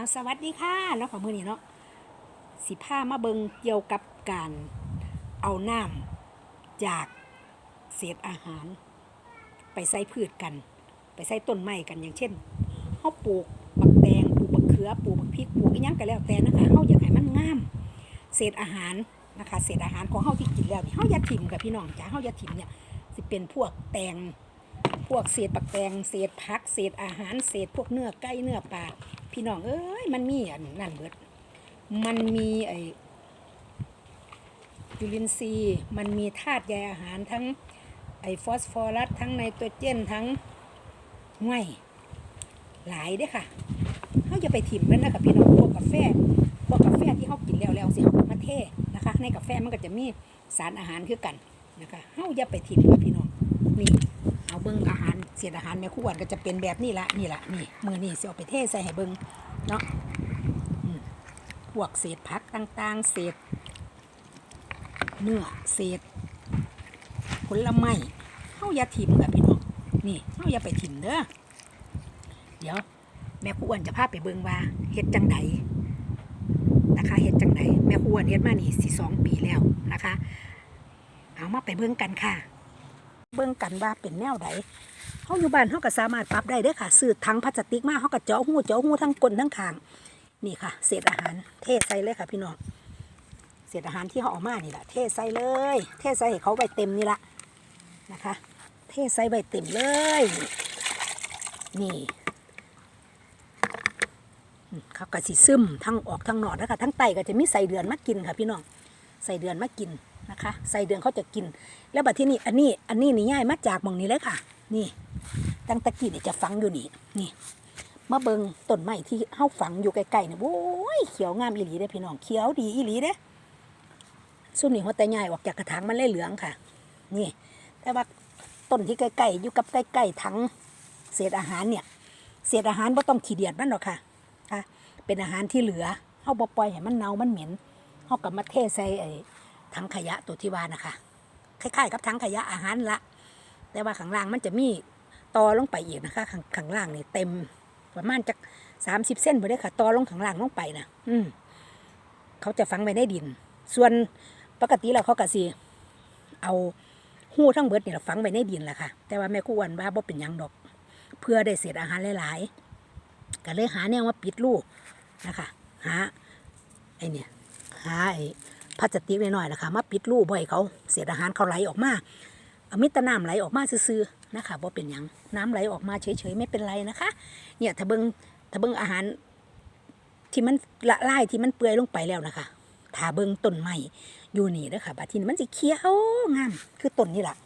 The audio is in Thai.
าสวัสดีค่ะเนาะขอมือนี้เนาะสิผ้ามาเบิงเกี่ยวกับการเอาน้ำจากเศษอาหาร ไปใส่พืชกัน ไปใส่ต้นไม้กันอย่างเช่นเขาปลูกบักแตงปลูกบักเขือปลูกบักพริกปลูกอีหยังก็แล้วแต่นะคะเขาอยากให้มันงาม เศษอาหารนะคะ เศษอาหารของเขาที่กินแล้วนี่เขาอย่าถิ่มกับพี่น้องจ้าเขาอย่าถิ่มเนี่ยสิเป็นพวกแตงพวกเศษปักแตงเศษผัก เศษอาหาร เศษพวกเนื้อไก่เนื้อปลา พี่น้องเอ้ยมันมีอันนั่นเบิด มันมีไอจุลินทรีย์มันมีธาตุใยอาหารทั้งไอฟอสฟอรัสทั้งไนโตรเจนทั้งง่วยหลายเด้ค่ะเขาจะไปถิ่มมันนะกับพี่น้องพวกกาแฟพวกกาแฟที่เขากินแล้วแล้วสิเขามาเทนะคะ ในกาแฟมันก็จะมีสารอาหารคือกันนะคะเขาอย่าไปถิ่มกับพี่น้องนี่เอาเบิ้งอาหาร เศษอาหารแม่ครู่วันก็จะเป็นแบบนี้ละนี่ละนี่มือนี่เสิเอาไปเทใส่ให้เบิ้งเนาะพวกเศษผักต่างๆ เศษเนื้อเศษผลไม้เฮาอย่าถิ่มกับพี่น้องนี่เฮาอย่าไปถิ่มเด้อเดี๋ยว แม่ครู่วันจะพาไปเบิ้งว่าเฮ็ดจังไดนะคะเฮ็ดจังไดแม่ครู่วันเฮ็ดมานี่สิสองปีแล้วนะคะ เอามาไปเบิ้งกันค่ะ เบิ่งกันว่าเป็นแนวใด เฮาอยู่บ้านเฮาก็สามารถปรับได้เด้อค่ะซื้อถังพลาสติกมาเฮาก็เจาะหูเจาะหูทั้งก้นทั้งคางนี่ค่ะ เศษอาหารเทใส่เลยค่ะ พี่น้องเศษอาหารที่เฮาออกมานี่แหละเทใส่เลย เทใส่ให้เขาไว้เต็มนี่ละนะคะ เทใส่ไว้เต็มเลย นี่เขาก็สิซึมทั้งออกทั้งหนอกนะคะทั้งไตก็จะมีใส่เดือนมากินค่ะ พี่น้องใส่เดือนมากินนะคะ ใส่เดือนเขาจะกิน แล้วบัดที่นี่อันนี้อันนี้นี่ง่ายมาจากมองนี้เลยค่ะ นี่ ตั้งตะกี้เนี่ยจะฝังอยู่นี่นี่มาเบิงต้นไม้ที่เฮาฝังอยู่ใกล้ๆเนี่ยโอ้ยเขียวงามอีหลีเด้พี่น้องเขียวดีอีหลีเด้ซุ่มนี่หัวแต่ใหญ่ออกจากกระถางมันเลยเหลืองค่ะ นี่ แต่ว่าต้นที่ใกล้ๆอยู่กับใกล้ๆถังเศษอาหารเนี่ย เศษอาหารบ่ต้องขี้เดียดมันหรอกค่ะค่ะเป็นอาหารที่เหลือเฮาบ่ปล่อยให้มันเน่ามันเหม็นเฮากับมาเทใส่ไอ้ถังขยะตัวที่ว่านะคะคล้ายๆกับถังขยะอาหารละ แต่ว่าข้างล่างมันจะมีตอลงไปอีกนะคะข้างข้างล่างนี่เต็มประมาณจากสามสิบเส้นไปได้ค่ะตอลงข้างล่างลงไปนะอืมเขาจะฝังไว้ในดิน ส่วนปกติแล้วเขาก็สิเอาหู้ทั้งเบิดเนี่แหละฝังไว้ในดินแหละค่ะ แต่ว่าแม่กู้วันว่าบ่เป็นยังดอก เพื่อได้เศษอาหารหลายๆก็เลยหาแนวมาปิดรูนะคะ หาไอเนี่ยหาไอพลาสติกหน่อยๆนะคะมาปิดรูบ่ให้เขาเศษอาหารเขาไหลออกมา มิตรน้ำไหลออกมาซื่อๆนะคะว่าเป็นหยังน้ำไหลออกมาเฉยๆไม่เป็นไรนะคะ เนี่ยถ้าเบิงถ้าเบิงอาหารที่มันละลายที่มันเปื่อยลงไปแล้วนะคะถ้าเบิงต้นไม้อยู่นี่เด้อค่ะบัดทีนมันสิเขียวงามคือต้นนี่แหละ